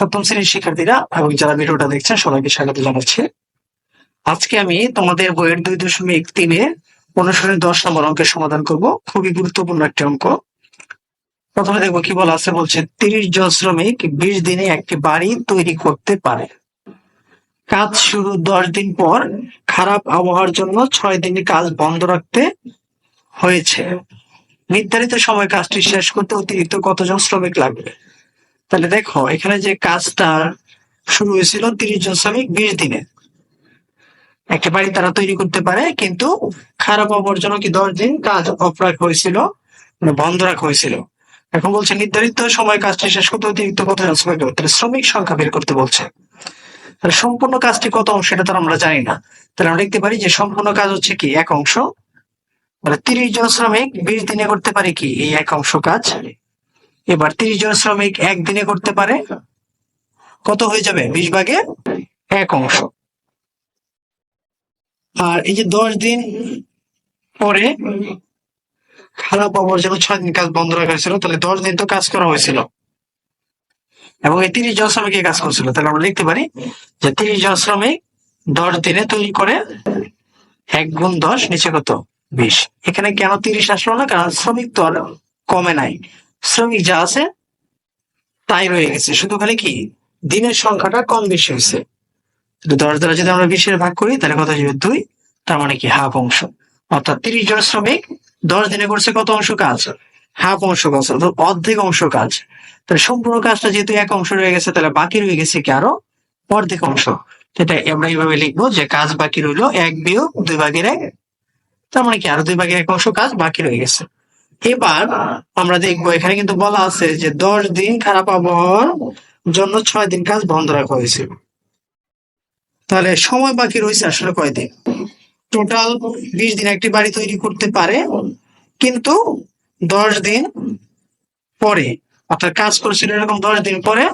সপ্তম শ্রেণির শিক্ষার্থীরা এবং যারা ভিডিওটা দেখছেন, সবাইকে স্বাগত জানাচ্ছি। আজকে আমি তোমাদের বইয়ের দুই দশমিক তিনে অনুসরণের দশ নম্বর অঙ্কের সমাধান করব। খুবই গুরুত্বপূর্ণ একটি অঙ্ক। প্রথমে দেখব কি বলা আছে, বলছে, তিরিশ জন শ্রমিক বিশ দিনে একটি বাড়ি তৈরি করতে পারে। কাজ শুরু দশ দিন পর, খারাপ আবহাওয়ার জন্য ছয় দিনের কাজ বন্ধ রাখতে হয়েছে। নির্ধারিত সময় কাজটি শেষ করতে অতিরিক্ত কতজন শ্রমিক লাগবে? তাহলে দেখো, এখানে যে কাজটা শুরু হয়েছিল তিরিশ জন শ্রমিক বিশ দিনে। একটা বাড়ি তারা তৈরি করতে পারে, কিন্তু খারাপ জন্য কি দশ দিন কাজ অফ রাখা হয়েছিল মানে বন্ধ রাখা হয়েছিল। এখন বলছে, নির্ধারিত সময় কাজটি শেষ করতে অতিরিক্ত কতজন শ্রমিক তাহলে শ্রমিক সংখ্যা বের করতে বলছে। তাহলে সম্পূর্ণ কাজটি কত অংশ, সেটা তো আমরা জানি না। তাহলে আমরা দেখতে পারি যে সম্পূর্ণ কাজ হচ্ছে কি, এক অংশ। মানে তিরিশ জন শ্রমিক বিশ দিনে করতে পারে কি, এই এক অংশ কাজ? এবার তিরিশ জন শ্রমিক একদিনে করতে পারে? কত হয়ে যাবে? বিশ ভাগে এক অংশ। আর এই যে দশ দিন পরে খারাপ আবহাওয়ার ছয় দিন কাজ বন্ধ রাখা হয়েছিল, তাহলে দশ দিন তো কাজ করা হয়েছিল। এবং এই তিরিশ জন শ্রমিক কাজ করছিল। তাহলে আমরা লিখতে পারি যে তিরিশ জন শ্রমিক দশ দিনে তৈরি করে এক গুণ দশ, নিচে কত? বিশ। এখানে কেন তিরিশ আসলো না? কারণ শ্রমিক তো আর কমে নাই। শ্রমিক যা আছে, তাই রয়ে গেছে। শুধু খালি কি? দিনের সংখ্যাটা কম বেশি হয়েছে। দশ দ্বারা যদি আমরা বিশের ভাগ করি, তাহলে কত যাবে দুই। তার মানে কি? হাফ অংশ। অর্থাৎ তিরিশ জন শ্রমিক, দশ দিনে করছে কত অংশ কাজ? হাফ অংশ কাজ অর্ধেক অংশ কাজ। তাহলে সম্পূর্ণ কাজটা যেহেতু এক অংশ রয়ে গেছে, তাহলে বাকি রয়ে গেছে কি আরও? অর্ধেক অংশ। সেটা আমরা এইভাবে লিখব যে কাজ বাকি রইল এক বিয়োগ দুই ভাগের এক। তার মানে কি? আরও দুই ভাগের এক অংশ কাজ বাকি রয়ে গেছে। এবার আমরা দেখব, এখানে কিন্তু বলা আছে যে দশ দিন খারাপ আবহাওয়ার জন্য ছয় দিন কাজ বন্ধ রাখা হয়েছে। তাহলে সময় বাকি রয়েছে আসলে কয়দিন? টোটাল বিশ দিন একটি বাড়ি তৈরি করতে পারে, কিন্তু দশ দিন পরে, অর্থাৎ কাজ করেছিল এরকম দশ দিন পরে,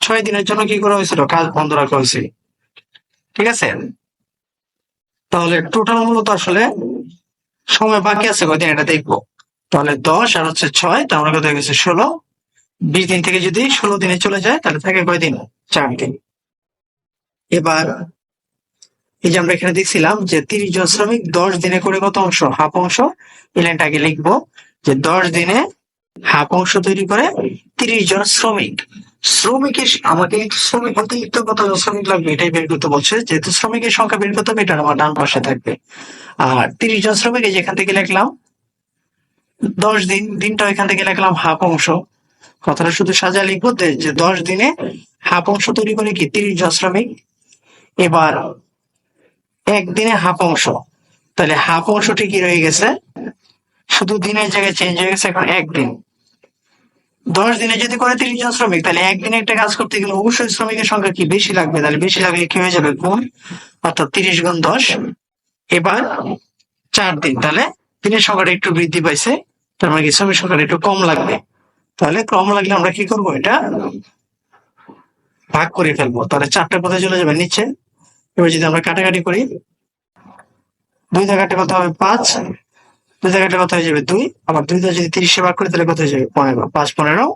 ছয় দিনের জন্য কি করা হয়েছিল? কাজ বন্ধ রাখা হয়েছিল ঠিক আছে? তাহলে টোটাল মূলত আসলে সময় বাকি আছে, কয়দিন এটা দেখব। তাহলে দশ আর হচ্ছে ছয়, তার আমরা কত হয়ে গেছে ষোলো। বিশ দিন থেকে যদি ষোলো দিনে চলে যায়, তাহলে থাকে কয়দিন চার দিন। এবার এই যে আমরা এখানে দেখছিলাম যে তিরিশ জন শ্রমিক দশ দিনে করে কত অংশ? হাফ অংশ। এই আগে লিখব যে দশ দিনে হাফ অংশ তৈরি করে তিরিশ জন শ্রমিক। শ্রমিকের আমাকে শ্রমিক অতিরিক্ত কত শ্রমিক লাগবে এটাই বের করতে বলছে। যেহেতু শ্রমিকের সংখ্যা বের করতে হবে, এটা আমার ডান পাশে থাকবে। আর তিরিশ জন শ্রমিক এই যেখান থেকে লিখলাম দশ দিন, দিনটা এখান থেকে লিখলাম হাফ অংশ। কথাটা শুধু সাজা লিখব যে দশ দিনে হাফ অংশ তৈরি করে কি? তিরিশ জন শ্রমিক। এবার একদিনে হাফ অংশ। তাহলে হাফ অংশটি কি রয়ে গেছে। শুধু দিনের জায়গায় চেঞ্জ হয়ে গেছে, এখন একদিন। দশ দিনে যদি করে তিরিশ জন শ্রমিক, তাহলে একদিনে একটা কাজ করতে গেলে অবশ্যই শ্রমিকের সংখ্যা কি? বেশি লাগবে। তাহলে বেশি লাগলে কি হয়ে যাবে? গুণ, অর্থাৎ তিরিশ গুণ দশ। এবার চার দিন, তাহলে দিনের সংখ্যাটা একটু বৃদ্ধি পাইছে। তার মানে শ্রমিক সংখ্যাটা একটু কম লাগবে। তাহলে কম লাগলে আমরা কি করব এটা? ভাগ করে ফেলব। তাহলে চারটা কোথায় চলে যাবে নিচে। এবার যদি আমরা কাটাকাটি করি, দুই জায়গাটা কত হবে? পাঁচ। দুই জায়গাটা কত হয়ে যাবে? দুই। আবার দুই দিয়ে যদি তিরিশে ভাগ করি, তাহলে কত হয়ে যাবে? পনেরো। পাঁচ, পনেরো,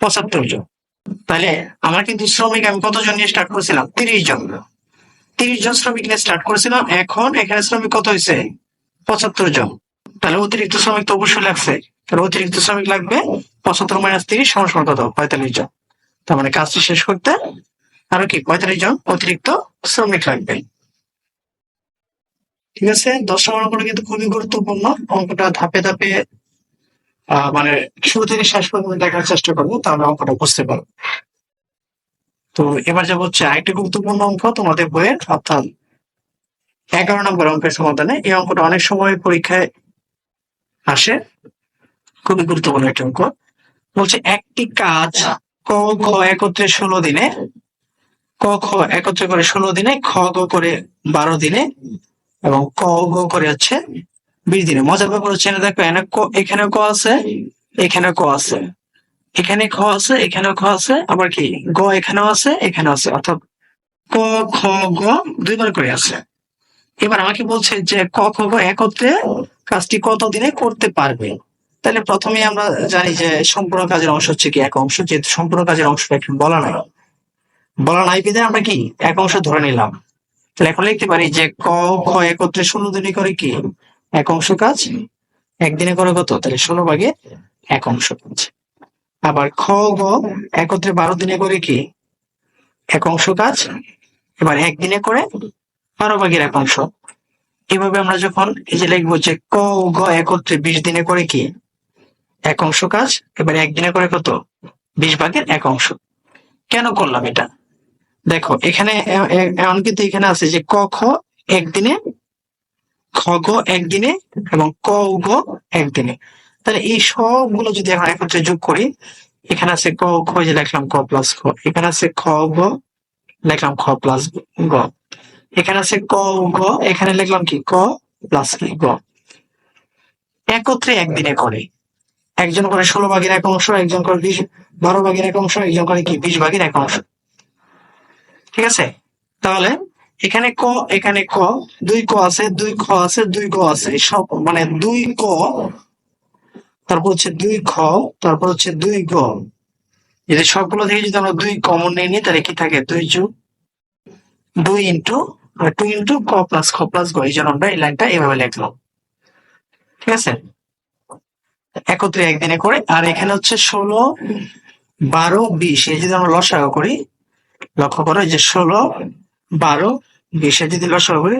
পঁচাত্তর জন। তাহলে আমার কিন্তু শ্রমিক, আমি কতজন নিয়ে স্টার্ট করেছিলাম? তিরিশ জন। তিরিশ জন শ্রমিক নিয়ে স্টার্ট করেছিলাম। এখন এখানে শ্রমিক কত হয়েছে? পঁচাত্তর জন। তাহলে অতিরিক্ত শ্রমিক তো অবশ্যই লাগছে। তাহলে অতিরিক্ত শ্রমিক লাগবে পঁচাত্তর মাইনাস তিরিশ সমান কত? পঁয়তাল্লিশ জন। তার মানে কাজটি শেষ করতে আরও কি? পঁয়তাল্লিশ জন অতিরিক্ত শ্রমিক লাগবে। ঠিক আছে? দশ নম্বর অঙ্কটা কিন্তু খুবই গুরুত্বপূর্ণ। অঙ্কটা ধাপে ধাপে মানে শুরু থেকে শেষ পর্যন্ত দেখার চেষ্টা করব, তাহলে অঙ্কটা বুঝতে পারব। তো এবার যাব হচ্ছে আরেকটি গুরুত্বপূর্ণ অঙ্ক তোমাদের বইয়ের, অর্থাৎ এগারো নম্বর অঙ্কের সমাধানে। এই অঙ্কটা অনেক সময় পরীক্ষায় আসে। খুবই গুরুত্বপূর্ণ একটি অঙ্ক। বলছে একটি কাজ ক খ একত্রে ষোলো দিনে, ক, খ একত্রে করে ষোলো দিনে, খ, গ করে বারো দিনে, এবং ক, গ করে হচ্ছে বিশ দিনে। মজার ব্যাপার হচ্ছে দেখো, এখানে ক আছে, এখানে ক আছে। এখানে খ আছে, এখানে খ আছে, আবার কি? গ এখানেও আছে এখানে আছে। অর্থাৎ ক, খ, গ দুইবার করে আছে। এবার আমাকে বলছে যে ক, খ, গ একত্রে কাজটি কত দিনে করতে পারবে? তাহলে প্রথমে আমরা জানি যে সম্পূর্ণ কাজের অংশ হচ্ছে কি এক অংশ, যেহেতু সম্পূর্ণ কাজের অংশটা এখন বলা নাই। বলা নাই বিধায় আমরা কি এক অংশ ধরে নিলাম। তাহলে এখন লিখতে পারি যে ক, খ একত্রে ষোলো দিনে করে কি? এক অংশ কাজ। একদিনে করে কত? তাহলে ষোলো ভাগে এক অংশ কাজ। আবার খ, গ একত্রে বারো দিনে করে কি? এক অংশ কাজ। এবার একদিনে করে বারো ভাগের এক অংশ। এভাবে আমরা যখন এই যে লিখব যে ক ও গ একত্রে বিশ দিনে করে কি? এক অংশ কাজ, এবার একদিনে করে কত? বিশ ভাগের এক অংশ। কেন করলাম এটা? দেখো, এখানে এমন কিন্তু এখানে আছে যে ক, খ একদিনে খ, গ একদিনে এবং ক উ গ একদিনে তাহলে এই সবগুলো যদি এখন একত্রে যোগ করি, এখানে আছে ক, খ যে লিখলাম ক প্লাস খ, এখানে আছে খ, গ, লিখলাম খ প্লাস গ। এখানে আছে ক গ এখানে লিখলাম কি? ক প্লাস কি? গ। একত্রে একদিনে করে। একজন করে ষোলো ভাগের এক অংশ, একজন করে বিশ, বারো ভাগের এক অংশ, একজন করে কি? বিশ ভাগের এক অংশ। ঠিক আছে? তাহলে এখানে ক এখানে ক, দুই ক আছে, দুই খ আছে, দুই গ আছে। সব মানে দুই ক, তারপর হচ্ছে দুই খ তারপর হচ্ছে দুই গ। যদি সবগুলো থেকে যদি আমরা দুই কমন নিয়ে নিই, তাহলে কি থাকে? দুই যুগ দুই ইন্টু টু ইন্টু ক প্লাস খ প্লাস গ, এই জন্য আমরা এই লাইনটা এভাবে লিখলাম ঠিক আছে? একত্রে একদিনে করে, আর এখানে হচ্ছে ষোলো, বারো, বিশ, এই যদি আমরা লসাগু করি, লক্ষ্য করো যে ষোলো, বারো, বিশে যদি লসাগু করি,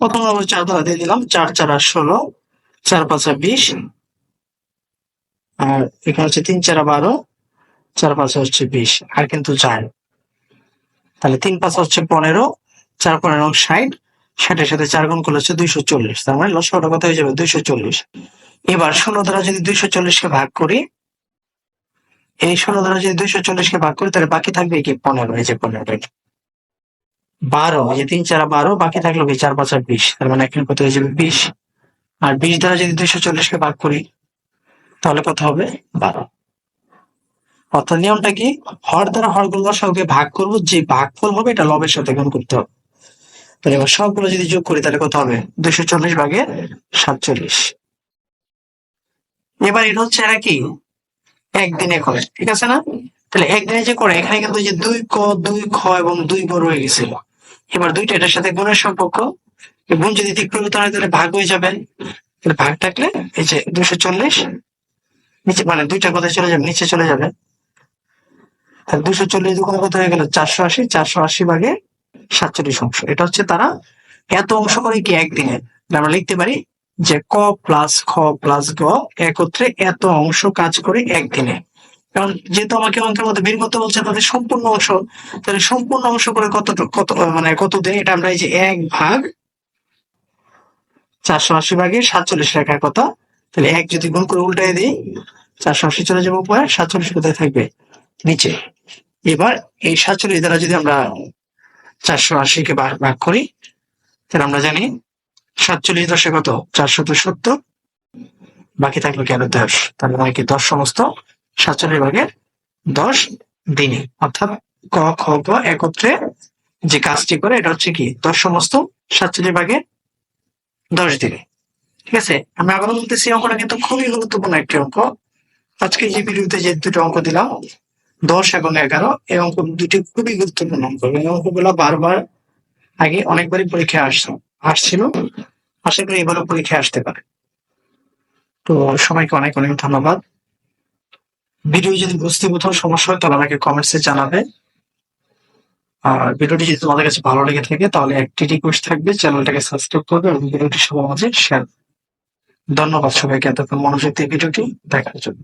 প্রথম আমরা চার দ্বারা দিয়ে দিলাম, চার চার আর ষোলো, চার পাঁচা বিশ, আর এখানে হচ্ছে তিন, চারা বারো, চার পাঁচা হচ্ছে বিশ, আর কিন্তু চার। তাহলে তিন পাঁচ হচ্ছে পনেরো চার পনেরো ষাট ষাটের সাথে চার গুণ করলে হচ্ছে দুইশো চল্লিশ। তার মানে লসাগুটা কথা হয়ে যাবে দুইশো চল্লিশ। এবার ষোলো দ্বারা যদি দুইশো চল্লিশকে ভাগ করি, এই ষোলো দ্বারা যদি দুইশো চল্লিশকে ভাগ করি, তাহলে বাকি থাকবে কি? পনেরো, এই যে পনেরো। বারো, এই যে তিন চারা বারো, বাকি থাকল কি? চার পাঁচ আর বিশ। তার মানে এখানে কত হয়ে যাবে বিশ। আর বিশ দ্বারা যদি দুইশো চল্লিশকে ভাগ করি, তাহলে কত হবে? বারো। অর্থাৎ নিয়মটা কি? হর দ্বারা হরগুলো লসাগুকে ভাগ করব, যে ভাগফল হবে, এটা লবের সাথে গুণ করতে হবে। তাহলে এবার সবগুলো যদি যোগ করি, তাহলে কত হবে? দুইশো চল্লিশ ভাগে সাতচল্লিশ। এবার এটা হচ্ছে এরা কি? একদিনে করে, ঠিক আছে না? তাহলে একদিনে যে করে, এখানে কিন্তু যে দুই ক, দুই খ এবং দুই ব রয়ে গেছিল। এবার দুইটা এটার সাথে গুণের সম্পর্ক। গুণ যদি দিক হয় তাহলে ভাগ হয়ে যাবে। তাহলে ভাগ থাকলে এই যে দুশো চল্লিশ, নিচে মানে দুইটা কোথায় চলে যাবে, নিচে চলে যাবে। দুশো চল্লিশ দুগুণে কত হয়ে গেল? চারশো আশি চারশো আশি ভাগে সাতচল্লিশ অংশ। এটা হচ্ছে তারা এত অংশ করে কি একদিনে? আমরা লিখতে পারি যে ক প্লাস খ প্লাস গ একত্রে এত অংশ কাজ করে একদিনে। কারণ যেহেতু আমাকে অঙ্কের মধ্যে বের করতে বলছে, তাদের সম্পূর্ণ অংশ তাহলে সম্পূর্ণ অংশ করে কত কত মানে কত দিন এটা আমরা এই যে এক ভাগ চারশো আশি ভাগে সাতচল্লিশ লেখার কথা তাহলে এক যদি গুণ করে উল্টাই দিই, চারশো আশি চলে যাব উপরে, সাতচল্লিশ কোথায় থাকবে? নিচে। এবার এই সাতচল্লিশ দ্বারা যদি আমরা চারশো আশিকে ভাগ করি, তাহলে আমরা জানি সাতচল্লিশ দশে কত? চারশো তো সত্তর। বাকি থাকল কি আরও দশ? তাহলে মানে কি দশ সমস্ত সাতচল্লিশ ভাগের দশ দিনে। অর্থাৎ ক, খ, গ একত্রে যে কাজটি করে, এটা হচ্ছে কি দশ সমস্ত সাতচল্লিশ ভাগের দশ দিনে। ঠিক আছে? আমি আবার বলতেছি, অঙ্কটা কিন্তু খুবই গুরুত্বপূর্ণ একটি অঙ্ক। আজকে যে ভিডিওতে যে দুটো অঙ্ক দিলাম দশ এবং এগারো এই অঙ্ক দুটি খুবই গুরুত্বপূর্ণ অঙ্ক। এই অঙ্কগুলো বারবার আগে অনেকবারই পরীক্ষায় আসছে, আসছিল। আশা করি এবারও পরীক্ষায় আসতে পারে। তো সবাইকে অনেক অনেক ধন্যবাদ। ভিডিও যদি বুঝতে কোথাও সমস্যা হয়, তাহলে আমাকে কমেন্টসে জানাবে। আর ভিডিওটি যদি তোমাদের কাছে ভালো লেগে থাকে, তাহলে একটি রিকোয়েস্ট থাকবে, চ্যানেলটাকে সাবস্ক্রাইব করবে এবং ভিডিওটি সবার মাঝে শেয়ার ধন্যবাদ সবাইকে, এতক্ষণ মনোযোগ দিয়ে ভিডিওটি দেখার জন্য।